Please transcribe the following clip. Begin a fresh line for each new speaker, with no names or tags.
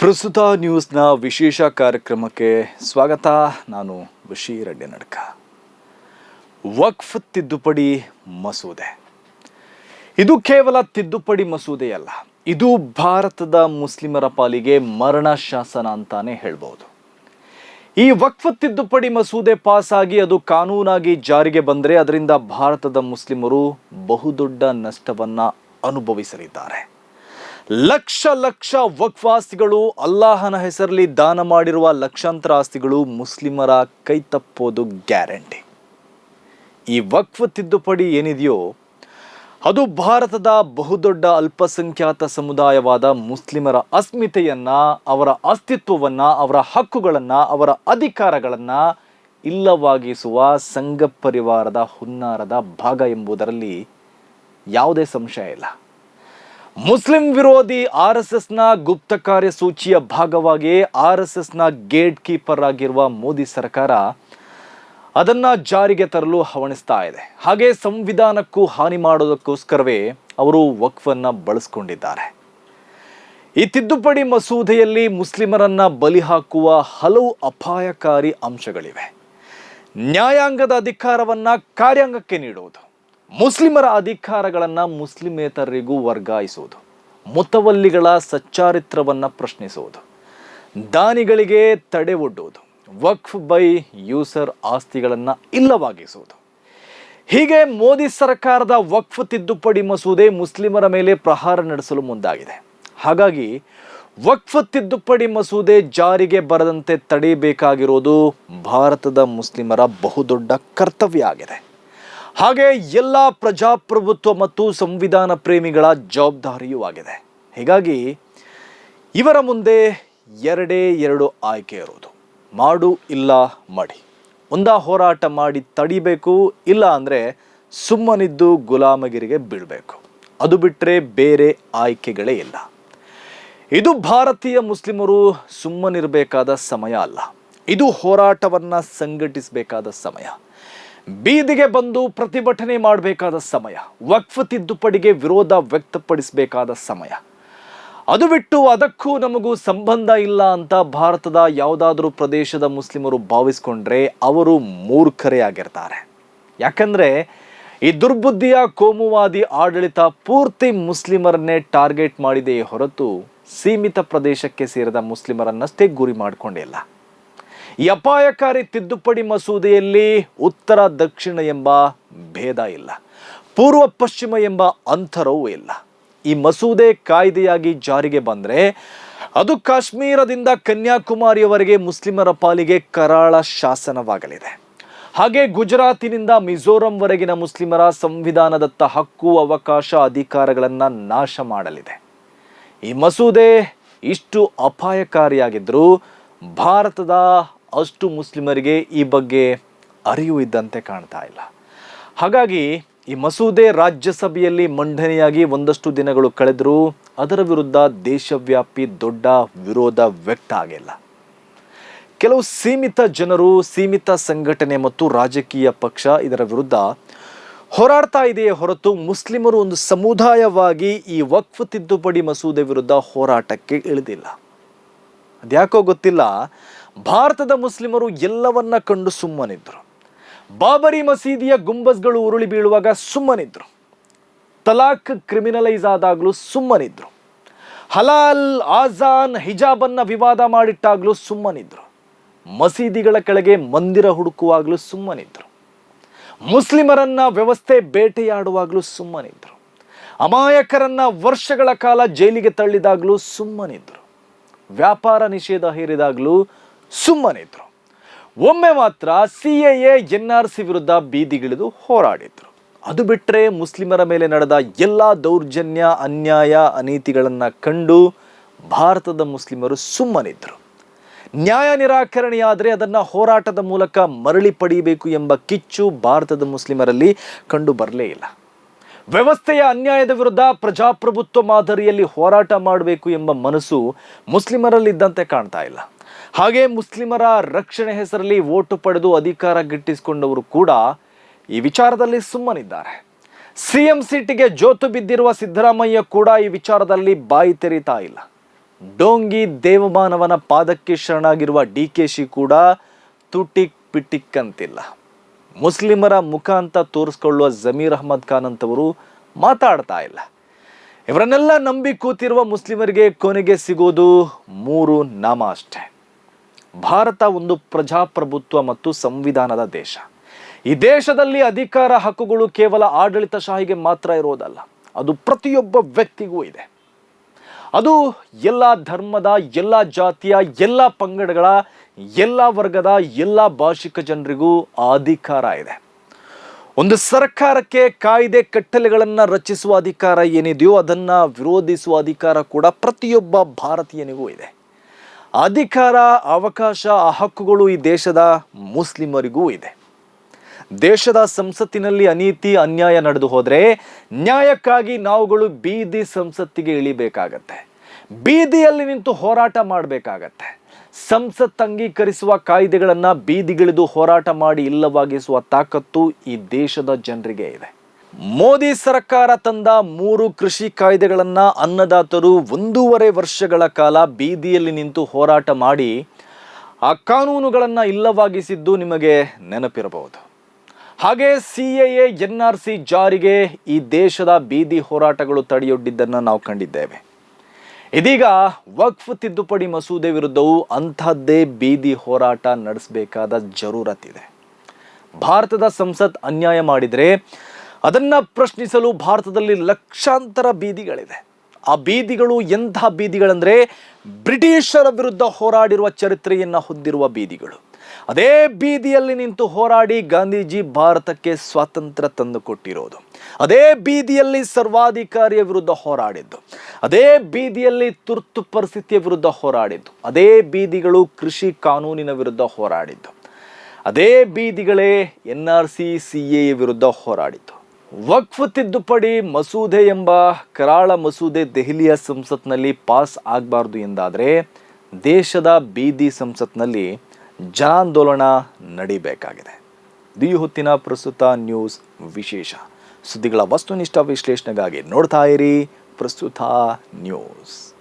ಪ್ರಸ್ತುತ ನ್ಯೂಸ್ನ ವಿಶೇಷ ಕಾರ್ಯಕ್ರಮಕ್ಕೆ ಸ್ವಾಗತ. ನಾನು ಅಡ್ಡೆ ನಡ್ಕ ವಕ್ಫ್ ತಿದ್ದುಪಡಿ ಮಸೂದೆ. ಇದು ಕೇವಲ ತಿದ್ದುಪಡಿ ಮಸೂದೆಯಲ್ಲ, ಇದು ಭಾರತದ ಮುಸ್ಲಿಮರ ಪಾಲಿಗೆ ಮರಣ ಶಾಸನ ಅಂತಾನೆ ಹೇಳ್ಬೋದು. ಈ ವಕ್ಫ್ ತಿದ್ದುಪಡಿ ಮಸೂದೆ ಪಾಸ್ ಆಗಿ ಅದು ಕಾನೂನಾಗಿ ಜಾರಿಗೆ ಬಂದರೆ ಅದರಿಂದ ಭಾರತದ ಮುಸ್ಲಿಮರು ಬಹುದೊಡ್ಡ ನಷ್ಟವನ್ನು ಅನುಭವಿಸಲಿದ್ದಾರೆ. ಲಕ್ಷ ಲಕ್ಷ ವಕ್ಫ್ ಆಸ್ತಿಗಳು ಅಲ್ಲಾಹನ ಹೆಸರಲ್ಲಿ ದಾನ ಮಾಡಿರುವ ಲಕ್ಷಾಂತರ ಆಸ್ತಿಗಳು ಮುಸ್ಲಿಮರ ಕೈ ತಪ್ಪೋದು ಗ್ಯಾರಂಟಿ. ಈ ವಕ್ಫ್ ತಿದ್ದುಪಡಿ ಏನಿದೆಯೋ, ಅದು ಭಾರತದ ಬಹುದೊಡ್ಡ ಅಲ್ಪಸಂಖ್ಯಾತ ಸಮುದಾಯವಾದ ಮುಸ್ಲಿಮರ ಅಸ್ಮಿತೆಯನ್ನ, ಅವರ ಅಸ್ತಿತ್ವವನ್ನ, ಅವರ ಹಕ್ಕುಗಳನ್ನ, ಅವರ ಅಧಿಕಾರಗಳನ್ನ ಇಲ್ಲವಾಗಿಸುವ ಸಂಘ ಪರಿವಾರದ ಹುನ್ನಾರದ ಭಾಗ ಎಂಬುದರಲ್ಲಿ ಯಾವುದೇ ಸಂಶಯ ಇಲ್ಲ. ಮುಸ್ಲಿಂ ವಿರೋಧಿ ಆರ್ ಎಸ್ ಎಸ್ನ ಗುಪ್ತ ಕಾರ್ಯಸೂಚಿಯ ಭಾಗವಾಗಿ ಆರ್ ಎಸ್ ಎಸ್ನ ಗೇಟ್ ಕೀಪರ್ ಆಗಿರುವ ಮೋದಿ ಸರ್ಕಾರ ಅದನ್ನ ಜಾರಿಗೆ ತರಲು ಹವಣಿಸ್ತಾ ಇದೆ. ಹಾಗೆ ಸಂವಿಧಾನಕ್ಕೂ ಹಾನಿ ಮಾಡೋದಕ್ಕೋಸ್ಕರವೇ ಅವರು ವಕ್ಫನ್ನ ಬಳಸ್ಕೊಂಡಿದ್ದಾರೆ. ಈ ತಿದ್ದುಪಡಿ ಮಸೂದೆಯಲ್ಲಿ ಮುಸ್ಲಿಮರನ್ನ ಬಲಿ ಹಾಕುವ ಹಲವು ಅಪಾಯಕಾರಿ ಅಂಶಗಳಿವೆ. ನ್ಯಾಯಾಂಗದ ಅಧಿಕಾರವನ್ನ ಕಾರ್ಯಾಂಗಕ್ಕೆ ನೀಡುವುದು. ಮುಸ್ಲಿಮರ ಅಧಿಕಾರಗಳನ್ನು ಮುಸ್ಲಿಮೇತರರಿಗೂ ವರ್ಗಾಯಿಸುವುದು ಮುತವಲ್ಲಿಗಳ ಸಚ್ಚಾರಿತ್ರವನ್ನು ಪ್ರಶ್ನಿಸುವುದು ದಾನಿಗಳಿಗೆ ತಡೆ ಒಡ್ಡುವುದು ವಕ್ಫ್ ಬೈ ಯೂಸರ್ ಆಸ್ತಿಗಳನ್ನು ಇಲ್ಲವಾಗಿಸುವುದು ಹೀಗೆ ಮೋದಿ ಸರ್ಕಾರದ ವಕ್ಫ್ ತಿದ್ದುಪಡಿ ಮಸೂದೆ ಮುಸ್ಲಿಮರ ಮೇಲೆ ಪ್ರಹಾರ ನಡೆಸಲು ಮುಂದಾಗಿದೆ. ಹಾಗಾಗಿ ವಕ್ಫ್ ತಿದ್ದುಪಡಿ ಮಸೂದೆ ಜಾರಿಗೆ ಬರದಂತೆ ತಡೆಯಬೇಕಾಗಿರೋದು ಭಾರತದ ಮುಸ್ಲಿಮರ ಬಹುದೊಡ್ಡ ಕರ್ತವ್ಯ ಆಗಿದೆ. ಹಾಗೆ ಎಲ್ಲ ಪ್ರಜಾಪ್ರಭುತ್ವ ಮತ್ತು ಸಂವಿಧಾನ ಪ್ರೇಮಿಗಳ ಜವಾಬ್ದಾರಿಯೂ ಆಗಿದೆ. ಹೀಗಾಗಿ ಇವರ ಮುಂದೆ ಎರಡೇ ಎರಡು ಆಯ್ಕೆ ಇರೋದು ಮಾಡು ಇಲ್ಲ ಮಾಡಿ. ಒಂದ ಹೋರಾಟ ಮಾಡಿ ತಡಿಬೇಕು, ಇಲ್ಲ ಅಂದರೆ ಸುಮ್ಮನಿದ್ದು ಗುಲಾಮಗಿರಿಗೆ ಬೀಳಬೇಕು. ಅದು ಬಿಟ್ಟರೆ ಬೇರೆ ಆಯ್ಕೆಗಳೇ ಇಲ್ಲ. ಇದು ಭಾರತೀಯ ಮುಸ್ಲಿಮರು ಸುಮ್ಮನಿರಬೇಕಾದ ಸಮಯ ಅಲ್ಲ. ಇದು ಹೋರಾಟವನ್ನು ಸಂಘಟಿಸಬೇಕಾದ ಸಮಯ. ಬೀದಿಗೆ ಬಂದು ಪ್ರತಿಭಟನೆ ಮಾಡಬೇಕಾದ ಸಮಯ, ವಕ್ಫ್ ತಿದ್ದುಪಡಿಗೆ ವಿರೋಧ ವ್ಯಕ್ತಪಡಿಸಬೇಕಾದ ಸಮಯ. ಅದು ಬಿಟ್ಟು ಅದಕ್ಕೂ ನಮಗೂ ಸಂಬಂಧ ಇಲ್ಲ ಅಂತ ಭಾರತದ ಯಾವುದಾದ್ರೂ ಪ್ರದೇಶದ ಮುಸ್ಲಿಮರು ಭಾವಿಸ್ಕೊಂಡ್ರೆ ಅವರು ಮೂರ್ಖರೇ ಆಗಿರ್ತಾರೆ. ಯಾಕಂದ್ರೆ ಈ ದುರ್ಬುದ್ಧಿಯ ಕೋಮುವಾದಿ ಆಡಳಿತ ಪೂರ್ತಿ ಮುಸ್ಲಿಮರನ್ನೇ ಟಾರ್ಗೆಟ್ ಮಾಡಿದೆಯೇ ಹೊರತು ಸೀಮಿತ ಪ್ರದೇಶಕ್ಕೆ ಸೇರಿದ ಮುಸ್ಲಿಮರನ್ನಷ್ಟೇ ಗುರಿ ಮಾಡಿಕೊಂಡಿಲ್ಲ. ಈ ಅಪಾಯಕಾರಿ ತಿದ್ದುಪಡಿ ಮಸೂದೆಯಲ್ಲಿ ಉತ್ತರ, ದಕ್ಷಿಣ ಎಂಬ ಭೇದ ಇಲ್ಲ. ಪೂರ್ವ, ಪಶ್ಚಿಮ ಎಂಬ ಅಂತರವೂ ಇಲ್ಲ. ಈ ಮಸೂದೆ ಕಾಯ್ದೆಯಾಗಿ ಜಾರಿಗೆ ಬಂದರೆ ಅದು ಕಾಶ್ಮೀರದಿಂದ ಕನ್ಯಾಕುಮಾರಿಯವರೆಗೆ ಮುಸ್ಲಿಮರ ಪಾಲಿಗೆ ಕರಾಳ ಶಾಸನವಾಗಲಿದೆ. ಹಾಗೆ ಗುಜರಾತಿನಿಂದ ಮಿಜೋರಂವರೆಗಿನ ಮುಸ್ಲಿಮರ ಸಂವಿಧಾನದತ್ತ ಹಕ್ಕು ಅವಕಾಶ ಅಧಿಕಾರಗಳನ್ನು ನಾಶ ಮಾಡಲಿದೆ. ಈ ಮಸೂದೆ ಇಷ್ಟು ಅಪಾಯಕಾರಿಯಾಗಿದ್ದರೂ ಭಾರತದ ಅಷ್ಟು ಮುಸ್ಲಿಮರಿಗೆ ಈ ಬಗ್ಗೆ ಅರಿವು ಇದ್ದಂತೆ ಕಾಣ್ತಾ ಇಲ್ಲ. ಹಾಗಾಗಿ ಈ ಮಸೂದೆ ರಾಜ್ಯಸಭೆಯಲ್ಲಿ ಮಂಡನೆಯಾಗಿ ಒಂದಷ್ಟು ದಿನಗಳು ಕಳೆದರೂ ಅದರ ವಿರುದ್ಧ ದೇಶವ್ಯಾಪಿ ದೊಡ್ಡ ವಿರೋಧ ವ್ಯಕ್ತ ಆಗಿಲ್ಲ. ಕೆಲವು ಸೀಮಿತ ಜನರು, ಸೀಮಿತ ಸಂಘಟನೆ ಮತ್ತು ರಾಜಕೀಯ ಪಕ್ಷ ಇದರ ವಿರುದ್ಧ ಹೋರಾಡ್ತಾ ಇದೆಯೇ ಹೊರತು ಮುಸ್ಲಿಮರು ಒಂದು ಸಮುದಾಯವಾಗಿ ಈ ವಕ್ಫ್ ತಿದ್ದುಪಡಿ ಮಸೂದೆ ವಿರುದ್ಧ ಹೋರಾಟಕ್ಕೆ ಇಳಿದಿಲ್ಲ. ಅದ್ಯಾಕೋ ಗೊತ್ತಿಲ್ಲ ಭಾರತದ ಮುಸ್ಲಿಮರು ಎಲ್ಲವನ್ನ ಕಂಡು ಸುಮ್ಮನಿದ್ರು. ಬಾಬರಿ ಮಸೀದಿಯ ಗುಂಬಸ್ಗಳು ಉರುಳಿ ಬೀಳುವಾಗ ಸುಮ್ಮನಿದ್ರು. ತಲಾಖ್ ಕ್ರಿಮಿನಲೈಸ್ ಆದಾಗಲೂ ಸುಮ್ಮನಿದ್ರು. ಹಲಾಲ್, ಆಜಾನ್ ಹಿಜಾಬನ್ನ ವಿವಾದ ಮಾಡಿಟ್ಟಾಗಲೂ ಸುಮ್ಮನಿದ್ರು. ಮಸೀದಿಗಳ ಕೆಳಗೆ ಮಂದಿರ ಹುಡುಕುವಾಗಲೂ ಸುಮ್ಮನಿದ್ರು. ಮುಸ್ಲಿಮರನ್ನ ವ್ಯವಸ್ಥೆ ಬೇಟೆಯಾಡುವಾಗಲೂ ಸುಮ್ಮನಿದ್ರು. ಅಮಾಯಕರನ್ನ ವರ್ಷಗಳ ಕಾಲ ಜೈಲಿಗೆ ತಳ್ಳಿದಾಗಲೂ ಸುಮ್ಮನಿದ್ರು. ವ್ಯಾಪಾರ ನಿಷೇಧ ಹೇರಿದಾಗಲೂ ಸುಮ್ಮನಿದ್ರು ಒಮ್ಮೆ ಮಾತ್ರ C A N R C ವಿರುದ್ಧ ಬೀದಿಗಿಳಿದು ಹೋರಾಡಿದ್ರು. ಅದು ಬಿಟ್ಟರೆ ಮುಸ್ಲಿಮರ ಮೇಲೆ ನಡೆದ ಎಲ್ಲ ದೌರ್ಜನ್ಯ, ಅನ್ಯಾಯ, ಅನೀತಿಗಳನ್ನು ಕಂಡು ಭಾರತದ ಮುಸ್ಲಿಮರು ಸುಮ್ಮನಿದ್ರು ನ್ಯಾಯ ನಿರಾಕರಣೆಯಾದರೆ ಅದನ್ನು ಹೋರಾಟದ ಮೂಲಕ ಮರಳಿ ಪಡೆಯಬೇಕು ಎಂಬ ಕಿಚ್ಚು ಭಾರತದ ಮುಸ್ಲಿಮರಲ್ಲಿ ಕಂಡು ಬರಲೇ ಇಲ್ಲ. ವ್ಯವಸ್ಥೆಯ ಅನ್ಯಾಯದ ವಿರುದ್ಧ ಪ್ರಜಾಪ್ರಭುತ್ವ ಮಾದರಿಯಲ್ಲಿ ಹೋರಾಟ ಮಾಡಬೇಕು ಎಂಬ ಮನಸ್ಸು ಮುಸ್ಲಿಮರಲ್ಲಿದ್ದಂತೆ ಕಾಣ್ತಾ ಇಲ್ಲ. ಹಾಗೆ ಮುಸ್ಲಿಮರ ರಕ್ಷಣೆ ಹೆಸರಲ್ಲಿ ಓಟು ಪಡೆದು ಅಧಿಕಾರ ಗಿಟ್ಟಿಸಿಕೊಂಡವರು ಕೂಡ ಈ ವಿಚಾರದಲ್ಲಿ ಸುಮ್ಮನಿದ್ದಾರೆ. ಸಿಎಂ ಸೀಟಿಗೆ ಜೋತು ಬಿದ್ದಿರುವ ಸಿದ್ದರಾಮಯ್ಯ ಕೂಡ ಈ ವಿಚಾರದಲ್ಲಿ ಬಾಯಿ ತೆರೀತಾ ಇಲ್ಲ. ಡೋಂಗಿ ದೇವಮಾನವನ ಪಾದಕ್ಕೆ ಶರಣಾಗಿರುವ ಡಿ ಕೆ ಶಿ ಕೂಡ ತುಟಿಕ್ ಪಿಟಿಕ್ ಅಂತಿಲ್ಲ. ಮುಸ್ಲಿಮರ ಮುಖ ಅಂತ ತೋರಿಸ್ಕೊಳ್ಳುವ ಜಮೀರ್ ಅಹ್ಮದ್ ಖಾನ್ ಅಂತವರು ಮಾತಾಡ್ತಾ ಇಲ್ಲ. ಇವರನ್ನೆಲ್ಲ ನಂಬಿ ಕೂತಿರುವ ಮುಸ್ಲಿಮರಿಗೆ ಕೊನೆಗೆ ಸಿಗೋದು ಮೂರು ನಾಮ ಅಷ್ಟೆ. ಭಾರತ ಒಂದು ಪ್ರಜಾಪ್ರಭುತ್ವ ಮತ್ತು ಸಂವಿಧಾನದ ದೇಶ. ಈ ದೇಶದಲ್ಲಿ ಅಧಿಕಾರ ಹಕ್ಕುಗಳು ಕೇವಲ ಆಡಳಿತ ಶಾಹಿಗೆ ಮಾತ್ರ ಇರೋದಲ್ಲ, ಅದು ಪ್ರತಿಯೊಬ್ಬ ವ್ಯಕ್ತಿಗೂ ಇದೆ. ಅದು ಎಲ್ಲ ಧರ್ಮದ, ಎಲ್ಲ ಜಾತಿಯ, ಎಲ್ಲ ಪಂಗಡಗಳ, ಎಲ್ಲ ವರ್ಗದ, ಎಲ್ಲ ಭಾಷಿಕ ಜನರಿಗೂ ಅಧಿಕಾರ ಇದೆ. ಒಂದು ಸರ್ಕಾರಕ್ಕೆ ಕಾಯ್ದೆ ಕಟ್ಟಲೆಗಳನ್ನು ರಚಿಸುವ ಅಧಿಕಾರ ಏನಿದೆಯೋ ಅದನ್ನು ವಿರೋಧಿಸುವ ಅಧಿಕಾರ ಕೂಡ ಪ್ರತಿಯೊಬ್ಬ ಭಾರತೀಯನಿಗೂ ಇದೆ. ಅಧಿಕಾರ, ಅವಕಾಶ, ಆ ಹಕ್ಕುಗಳು ಈ ದೇಶದ ಮುಸ್ಲಿಮರಿಗೂ ಇದೆ. ದೇಶದ ಸಂಸತ್ತಿನಲ್ಲಿ ಅನೀತಿ, ಅನ್ಯಾಯ ನಡೆದು ಹೋದರೆ ನ್ಯಾಯಕ್ಕಾಗಿ ನಾವುಗಳು ಬೀದಿ ಸಂಸತ್ತಿಗೆ ಇಳಿಬೇಕಾಗತ್ತೆ. ಬೀದಿಯಲ್ಲಿ ನಿಂತು ಹೋರಾಟ ಮಾಡಬೇಕಾಗತ್ತೆ. ಸಂಸತ್ ಅಂಗೀಕರಿಸುವ ಕಾಯ್ದೆಗಳನ್ನು ಬೀದಿಗಿಳಿದು ಹೋರಾಟ ಮಾಡಿ ಇಲ್ಲವಾಗಿಸುವ ತಾಕತ್ತು ಈ ದೇಶದ ಜನರಿಗೆ ಇದೆ. ಮೋದಿ ಸರ್ಕಾರ ತಂದ ಮೂರು ಕೃಷಿ ಕಾಯ್ದೆಗಳನ್ನು ಅನ್ನದಾತರು ಒಂದೂವರೆ ವರ್ಷಗಳ ಕಾಲ ಬೀದಿಯಲ್ಲಿ ನಿಂತು ಹೋರಾಟ ಮಾಡಿ ಆ ಕಾನೂನುಗಳನ್ನು ಇಲ್ಲವಾಗಿಸಿದ್ದು ನಿಮಗೆ ನೆನಪಿರಬಹುದು. ಹಾಗೆ C A N R C ಜಾರಿಗೆ ಈ ದೇಶದ ಬೀದಿ ಹೋರಾಟಗಳು ತಡೆಯೊಡ್ಡಿದ್ದನ್ನು ನಾವು ಕಂಡಿದ್ದೇವೆ. ಇದೀಗ ವಕ್ಫ್ ತಿದ್ದುಪಡಿ ಮಸೂದೆ ವಿರುದ್ಧವೂ ಅಂಥದ್ದೇ ಬೀದಿ ಹೋರಾಟ ನಡೆಸಬೇಕಾದ ಜರೂರತ್ತಿದೆ. ಭಾರತದ ಸಂಸತ್ ಅನ್ಯಾಯ ಮಾಡಿದರೆ ಅದನ್ನ ಪ್ರಶ್ನಿಸಲು ಭಾರತದಲ್ಲಿ ಲಕ್ಷಾಂತರ ಬೀದಿಗಳಿದೆ. ಆ ಬೀದಿಗಳು ಎಂಥ ಬೀದಿಗಳಂದರೆ ಬ್ರಿಟಿಷರ ವಿರುದ್ಧ ಹೋರಾಡಿರುವ ಚರಿತ್ರೆಯನ್ನು ಹೊಂದಿರುವ ಬೀದಿಗಳು. ಅದೇ ಬೀದಿಯಲ್ಲಿ ನಿಂತು ಹೋರಾಡಿ ಗಾಂಧೀಜಿ ಭಾರತಕ್ಕೆ ಸ್ವಾತಂತ್ರ್ಯ ತಂದುಕೊಟ್ಟಿರೋದು ಅದೇ ಬೀದಿಯಲ್ಲಿ ಸರ್ವಾಧಿಕಾರಿಯ ವಿರುದ್ಧ ಹೋರಾಡಿದ್ದು. ಅದೇ ಬೀದಿಯಲ್ಲಿ ತುರ್ತು ಪರಿಸ್ಥಿತಿಯ ವಿರುದ್ಧ ಹೋರಾಡಿದ್ದು. ಅದೇ ಬೀದಿಗಳು ಕೃಷಿ ಕಾನೂನಿನ ವಿರುದ್ಧ ಹೋರಾಡಿದ್ದು. ಅದೇ ಬೀದಿಗಳೇ N R C C A ವಿರುದ್ಧ ಹೋರಾಡಿತು ವಕ್ಫ್ ತಿದ್ದುಪಡಿ ಮಸೂದೆ ಎಂಬ ಕರಾಳ ಮಸೂದೆ ದೆಹಲಿಯ ಸಂಸತ್ನಲ್ಲಿ ಪಾಸ್ ಆಗಬಾರ್ದು ಎಂದಾದರೆ ದೇಶದ ಬೀದಿ ಸಂಸತ್ನಲ್ಲಿ ಜನಾಂದೋಲನ ನಡೀಬೇಕಾಗಿದೆ. ದಿ ಹೊತ್ತಿನ ಪ್ರಸ್ತುತ ನ್ಯೂಸ್ ವಿಶೇಷ. ಸುದ್ದಿಗಳ ವಸ್ತುನಿಷ್ಠ ವಿಶ್ಲೇಷಣೆಗಾಗಿ ನೋಡ್ತಾ ಇರಿ ಪ್ರಸ್ತುತ ನ್ಯೂಸ್.